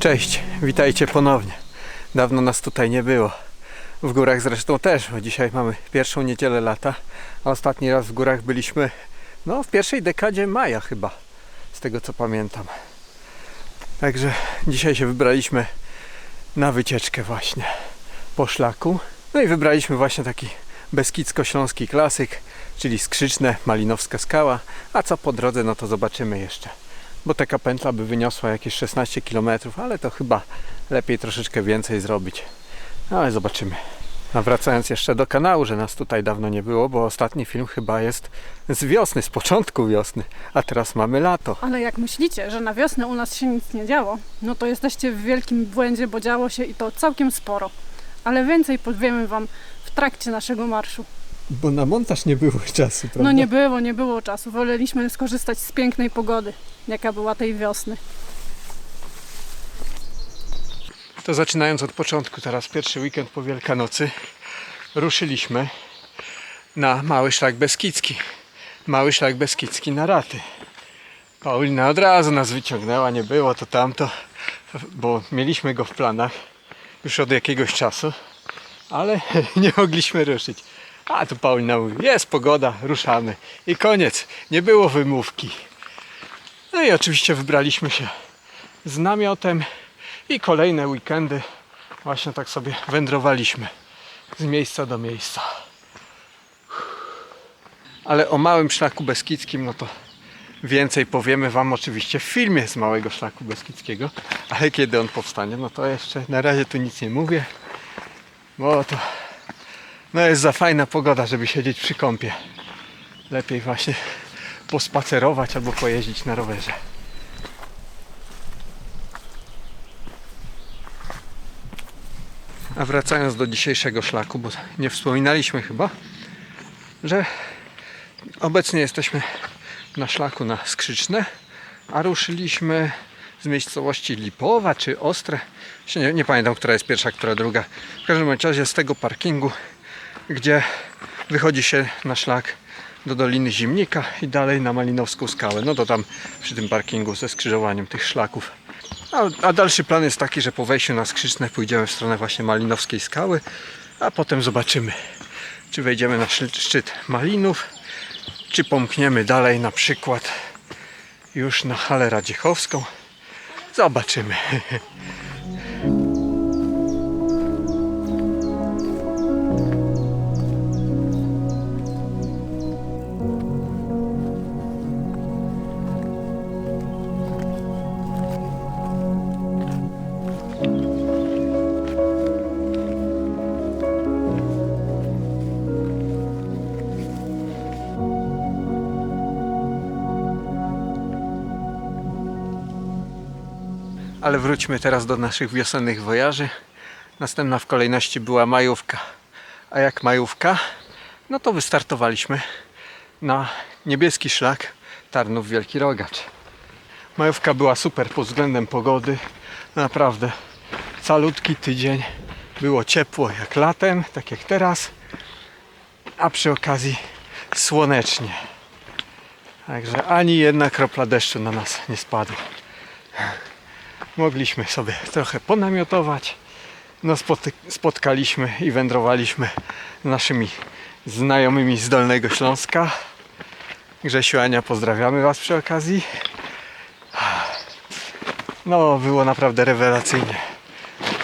Cześć, witajcie ponownie. Dawno nas tutaj nie było. W górach zresztą też, bo dzisiaj mamy pierwszą niedzielę lata, a ostatni raz w górach byliśmy no w pierwszej dekadzie maja chyba, z tego co pamiętam. Także dzisiaj się wybraliśmy na wycieczkę właśnie po szlaku. No i wybraliśmy właśnie taki beskidzko-śląski klasyk, czyli Skrzyczne, Malinowska Skała, a co po drodze no to zobaczymy jeszcze bo taka pętla by wyniosła jakieś 16 km, ale to chyba lepiej troszeczkę więcej zrobić. Ale zobaczymy. A wracając jeszcze do kanału, że nas tutaj dawno nie było, bo ostatni film chyba jest z wiosny, z początku wiosny, a teraz mamy lato. Ale jak myślicie, że na wiosnę u nas się nic nie działo, no to jesteście w wielkim błędzie, bo działo się i to całkiem sporo. Ale więcej powiemy Wam w trakcie naszego marszu. Bo na montaż nie było czasu, prawda? No nie było, nie było czasu. Woleliśmy skorzystać z pięknej pogody, jaka była tej wiosny. To zaczynając od początku, teraz pierwszy weekend po Wielkanocy, ruszyliśmy na Mały Szlak Beskidzki. Mały Szlak Beskidzki na raty. Paulina od razu nas wyciągnęła, nie było to tamto, bo mieliśmy go w planach już od jakiegoś czasu, ale nie mogliśmy ruszyć. A tu Paulina mówi, jest pogoda, ruszamy. I koniec, nie było wymówki. No i oczywiście wybraliśmy się z namiotem i kolejne weekendy właśnie tak sobie wędrowaliśmy z miejsca do miejsca. Ale o małym szlaku beskidzkim, no to więcej powiemy Wam oczywiście w filmie z małego szlaku beskidzkiego, ale kiedy on powstanie, no to jeszcze na razie tu nic nie mówię, bo to no jest za fajna pogoda, żeby siedzieć przy kąpie. Lepiej właśnie pospacerować albo pojeździć na rowerze. A wracając do dzisiejszego szlaku, bo nie wspominaliśmy chyba, że obecnie jesteśmy na szlaku na Skrzyczne, a ruszyliśmy z miejscowości Lipowa czy Ostre. Nie, nie pamiętam, która jest pierwsza, która druga. W każdym razie z tego parkingu, gdzie wychodzi się na szlak do Doliny Zimnika i dalej na Malinowską Skałę. No to tam przy tym parkingu ze skrzyżowaniem tych szlaków. A, a dalszy plan jest taki, że po wejściu na Skrzyczne pójdziemy w stronę właśnie Malinowskiej Skały, a potem zobaczymy, czy wejdziemy na szczyt, Malinów, czy pomkniemy dalej na przykład już na Halę Radziechowską. Zobaczymy. Ale wróćmy teraz do naszych wiosennych wojaży. Następna w kolejności była majówka. A jak majówka? No to wystartowaliśmy na niebieski szlak Tarnów Wielki Rogacz. Majówka była super pod względem pogody. Naprawdę calutki tydzień. Było ciepło jak latem, tak jak teraz. A przy okazji słonecznie. Także ani jedna kropla deszczu na nas nie spadła mogliśmy sobie trochę ponamiotować. No spotkaliśmy i wędrowaliśmy z naszymi znajomymi z Dolnego Śląska. Grzesiu, Ania, pozdrawiamy Was przy okazji. No, było naprawdę rewelacyjnie.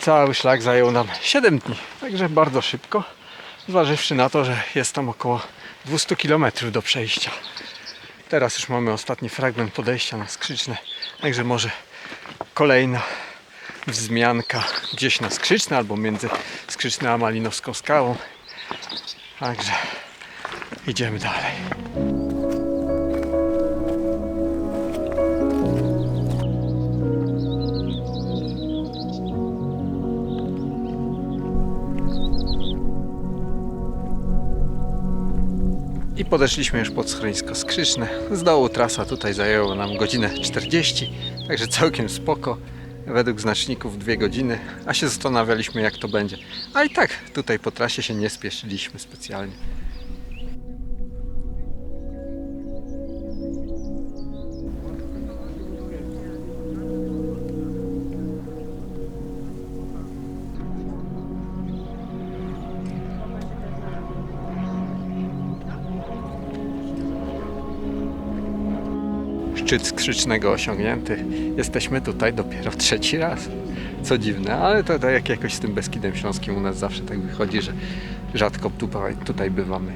Cały szlak zajął nam 7 dni, także bardzo szybko, zważywszy na to, że jest tam około 200 km do przejścia. Teraz już mamy ostatni fragment podejścia na skrzyczne, także może kolejna wzmianka gdzieś na Skrzyczne albo między Skrzyczne a Malinowską Skałą. Także idziemy dalej. I podeszliśmy już pod schronisko skrzyczne. Z dołu trasa tutaj zajęła nam godzinę 40, także całkiem spoko. Według znaczników dwie godziny, a się zastanawialiśmy jak to będzie. A i tak tutaj po trasie się nie spieszyliśmy specjalnie. Szczyt skrzycznego osiągnięty. Jesteśmy tutaj dopiero trzeci raz. Co dziwne, ale to, to jak jakoś z tym Beskidem Śląskim u nas zawsze tak wychodzi, że rzadko tutaj bywamy.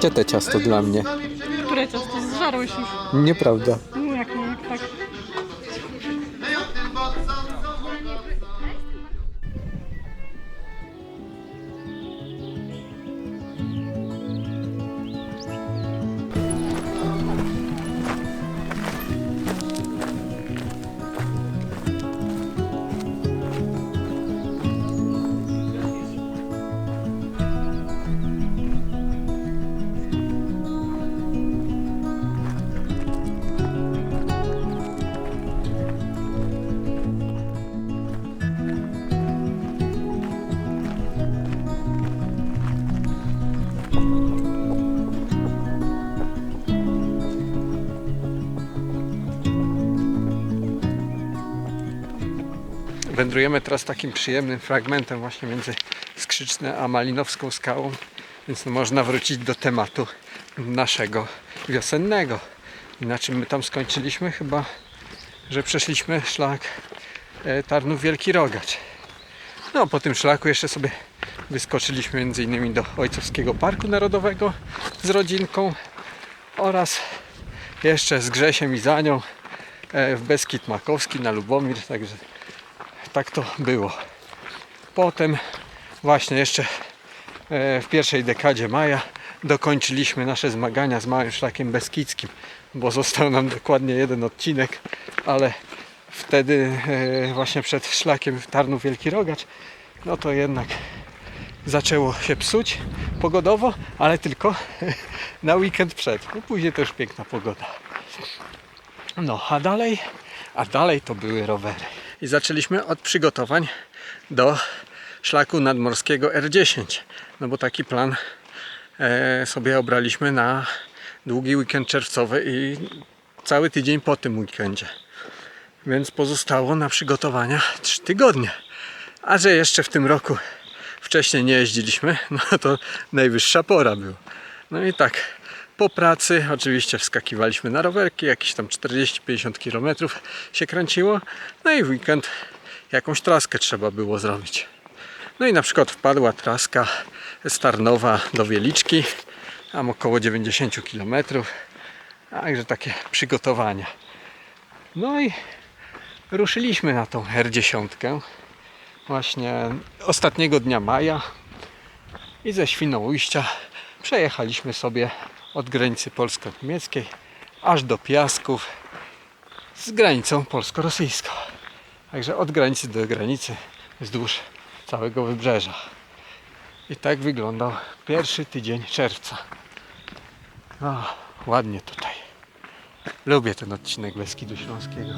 Gdzie te ciasto dla mnie? Które ciasto? Zżarłeś już. Nieprawda. Wędrujemy teraz takim przyjemnym fragmentem właśnie między Skrzyczne a Malinowską skałą, więc można wrócić do tematu naszego wiosennego. I na czym my tam skończyliśmy? Chyba, że przeszliśmy szlak e, Tarnów Wielki Rogacz. No, po tym szlaku jeszcze sobie wyskoczyliśmy innymi do Ojcowskiego Parku Narodowego z rodzinką oraz jeszcze z Grzesiem i Zanią e, w Beskid Makowski na Lubomir, także tak to było. Potem właśnie jeszcze e, w pierwszej dekadzie maja dokończyliśmy nasze zmagania z Małym Szlakiem Beskidzkim, bo został nam dokładnie jeden odcinek, ale wtedy e, właśnie przed szlakiem Tarnów Wielki Rogacz, no to jednak zaczęło się psuć pogodowo, ale tylko na weekend przed. No później już piękna pogoda. No, a dalej, a dalej to były rowery. I zaczęliśmy od przygotowań do szlaku nadmorskiego R10. No bo taki plan e, sobie obraliśmy na długi weekend czerwcowy i cały tydzień po tym weekendzie. Więc pozostało na przygotowania 3 tygodnie. A że jeszcze w tym roku wcześniej nie jeździliśmy, no to najwyższa pora była. No i tak, po pracy oczywiście wskakiwaliśmy na rowerki, jakieś tam 40-50 km się kręciło. No i w weekend jakąś traskę trzeba było zrobić. No i na przykład wpadła traska z Tarnowa do Wieliczki, tam około 90 km. Także takie przygotowania. No i ruszyliśmy na tą R10 właśnie ostatniego dnia maja i ze Świnoujścia przejechaliśmy sobie od granicy polsko-niemieckiej aż do Piasków z granicą polsko-rosyjską. Także od granicy do granicy wzdłuż całego wybrzeża. I tak wyglądał pierwszy tydzień czerwca. O, ładnie tutaj. Lubię ten odcinek Beskidu Śląskiego.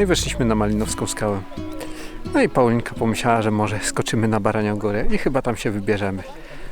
No i weszliśmy na Malinowską skałę. No i Paulinka pomyślała, że może skoczymy na Baranią Górę i chyba tam się wybierzemy.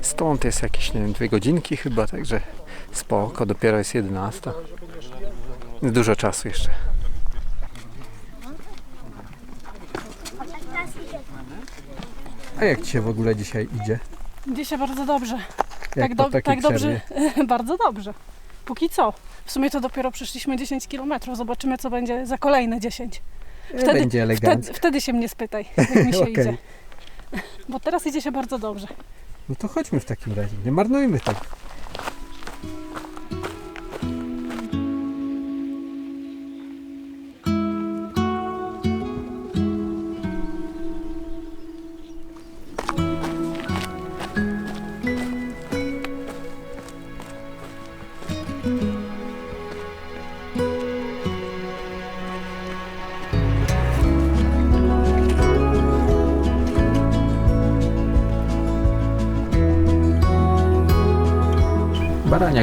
Stąd jest jakieś, nie wiem, dwie godzinki chyba, także spoko, dopiero jest 11. Jest Dużo czasu jeszcze. A jak Ci się w ogóle dzisiaj idzie? Idzie się bardzo dobrze. Jak tak do, tak dobrze, bardzo dobrze. Póki co. W sumie to dopiero przeszliśmy 10 km. Zobaczymy, co będzie za kolejne 10. Wtedy, Będzie elegancko. wtedy, wtedy się mnie spytaj, jak mi się Okej. idzie. Bo teraz idzie się bardzo dobrze. No to chodźmy w takim razie. Nie marnujmy tak.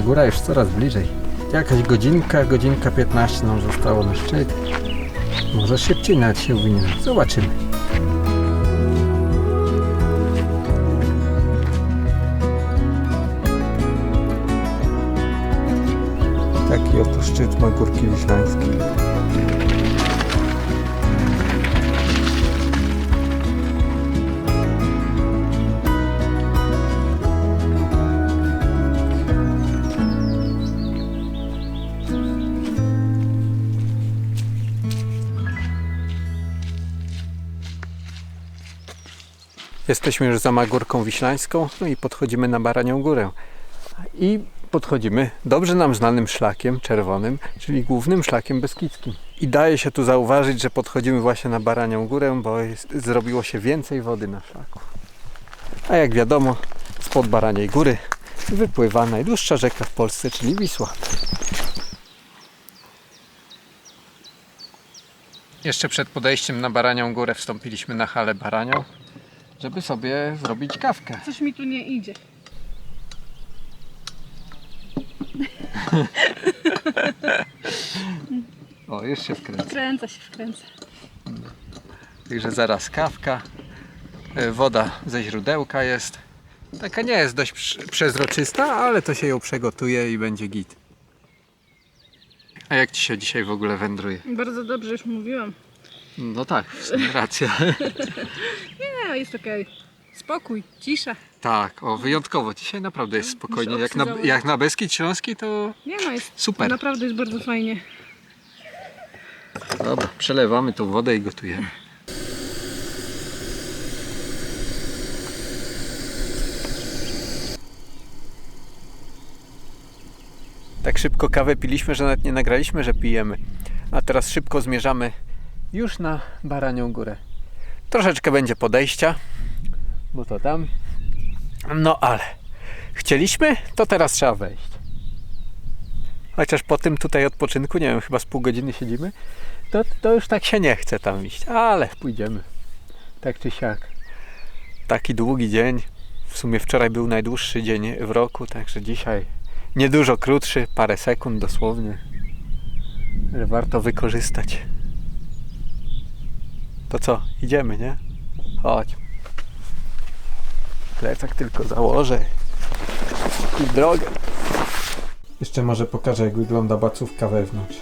Góra już coraz bliżej. Jakaś godzinka, godzinka 15 nam zostało na szczyt. Może szybciej nawet się uwiniemy. Zobaczymy. Taki oto szczyt ma Górki Wiślańskie. Jesteśmy już za Magórką Wiślańską, no i podchodzimy na Baranią Górę. I podchodzimy dobrze nam znanym szlakiem czerwonym, czyli głównym szlakiem beskidzkim. I daje się tu zauważyć, że podchodzimy właśnie na Baranią Górę, bo jest, zrobiło się więcej wody na szlaku. A jak wiadomo, spod Baraniej Góry wypływa najdłuższa rzeka w Polsce, czyli Wisła. Jeszcze przed podejściem na Baranią Górę wstąpiliśmy na halę Baranią, żeby sobie zrobić kawkę. Coś mi tu nie idzie. O, już się wkręca. Kręcę się, wkręcę. Także zaraz kawka. E, Woda ze źródełka jest. Taka nie jest dość prze- przezroczysta, ale to się ją przegotuje i będzie git. A jak ci się dzisiaj w ogóle wędruje? Bardzo dobrze, już mówiłam. No tak, w sumie racja. Nie, jest okej. Spokój, cisza. tak, o wyjątkowo. Dzisiaj naprawdę jest spokojnie. Muszę Jak na, jak na Beskid Śląski to Nie no, jest super. naprawdę jest bardzo fajnie. Dobra, przelewamy tą wodę i gotujemy. Tak szybko kawę piliśmy, że nawet nie nagraliśmy, że pijemy. A teraz szybko zmierzamy już na Baranią Górę. Troszeczkę będzie podejścia, bo to tam. No ale chcieliśmy, to teraz trzeba wejść. Chociaż po tym tutaj odpoczynku, nie wiem, chyba z pół godziny siedzimy, to, to już tak się nie chce tam iść, ale pójdziemy. Tak czy siak. Taki długi dzień. W sumie wczoraj był najdłuższy dzień w roku, także dzisiaj niedużo krótszy, parę sekund dosłownie. Warto wykorzystać. To co, idziemy, nie? Chodź. Plecak tylko założę. I drogę. Jeszcze może pokażę, jak wygląda bacówka wewnątrz.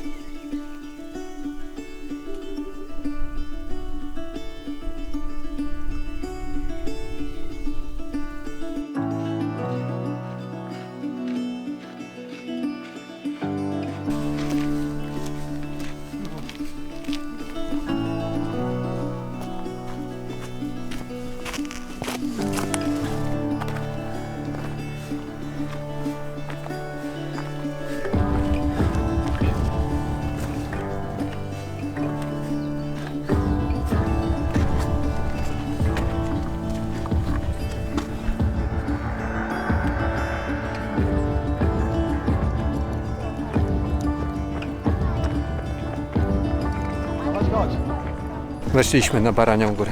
Weszliśmy na Baranią Górę.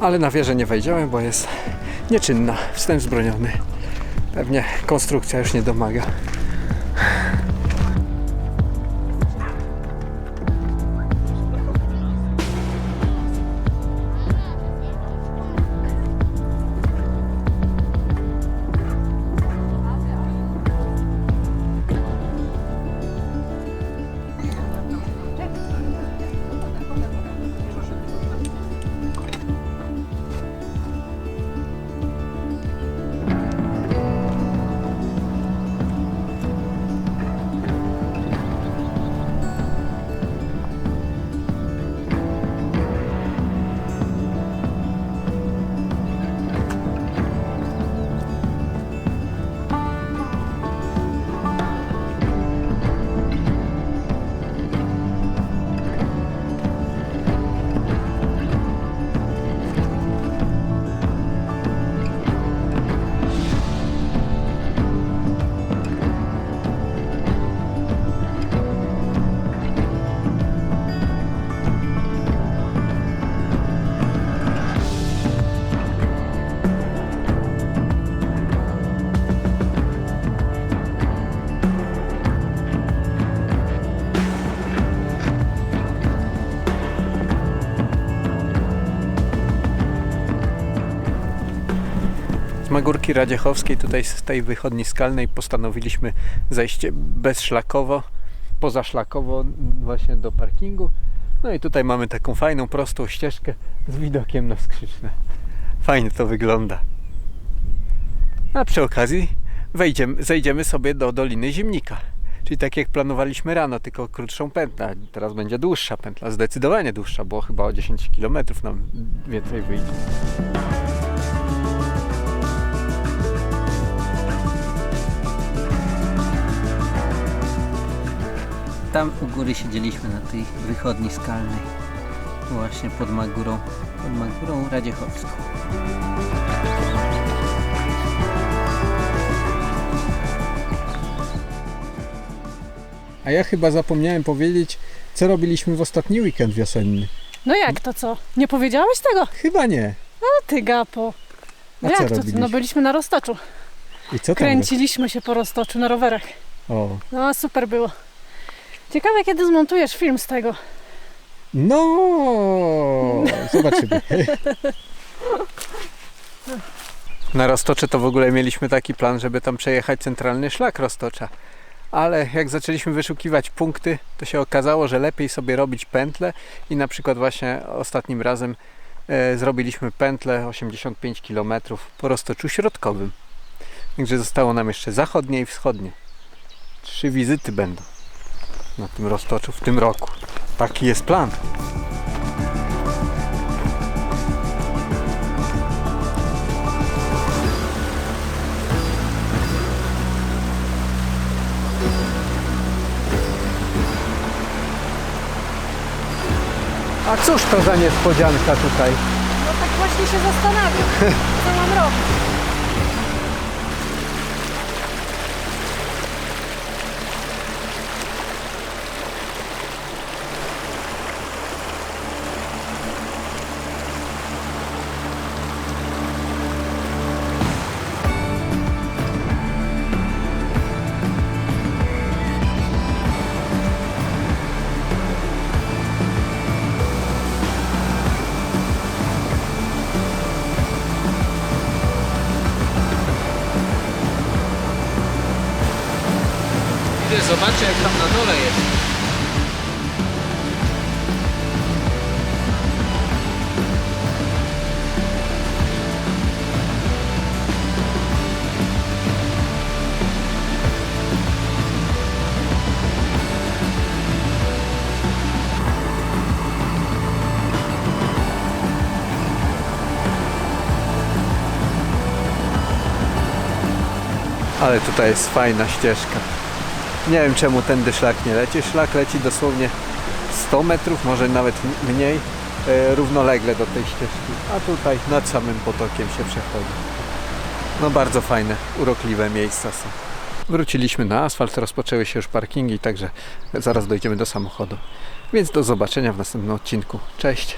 Ale na wieżę nie wejdziemy, bo jest nieczynna. Wstęp zbroniony. Pewnie konstrukcja już nie domaga. Magórki Radziechowskiej, tutaj z tej wychodni skalnej postanowiliśmy zejść bezszlakowo, pozaszlakowo właśnie do parkingu. No i tutaj mamy taką fajną, prostą ścieżkę z widokiem na skrzyczne. Fajnie to wygląda. A przy okazji wejdziemy, zejdziemy sobie do Doliny Zimnika. Czyli tak jak planowaliśmy rano, tylko krótszą pętlę. Teraz będzie dłuższa pętla, zdecydowanie dłuższa, bo chyba o 10 km nam więcej wyjdzie. Tam u góry siedzieliśmy na tej wychodni skalnej. Właśnie pod Magurą, pod Magurą Radziechowską. A ja chyba zapomniałem powiedzieć, co robiliśmy w ostatni weekend wiosenny. No jak to co? Nie powiedziałeś tego? Chyba nie. No ty gapo. A co jak to? robiliśmy? No byliśmy na roztoczu. I co tam? Kręciliśmy się po roztoczu na rowerach. O. No super było. Ciekawe kiedy zmontujesz film z tego. No, zobaczymy. Na Roztocze to w ogóle mieliśmy taki plan, żeby tam przejechać centralny szlak Roztocza. Ale jak zaczęliśmy wyszukiwać punkty, to się okazało, że lepiej sobie robić pętle i na przykład właśnie ostatnim razem e, zrobiliśmy pętlę 85 km po Roztoczu Środkowym. Także zostało nam jeszcze zachodnie i wschodnie. Trzy wizyty będą na tym Roztoczu w tym roku. Taki jest plan. A cóż to za niespodzianka tutaj? No tak właśnie się zastanawiam. Co mam robić? Zobaczcie jak tam na dole jest. Ale tutaj jest fajna ścieżka. Nie wiem czemu tędy szlak nie leci. Szlak leci dosłownie 100 metrów, może nawet mniej, e, równolegle do tej ścieżki. A tutaj nad samym potokiem się przechodzi. No bardzo fajne, urokliwe miejsca są. Wróciliśmy na asfalt, rozpoczęły się już parkingi, także zaraz dojdziemy do samochodu. Więc do zobaczenia w następnym odcinku. Cześć!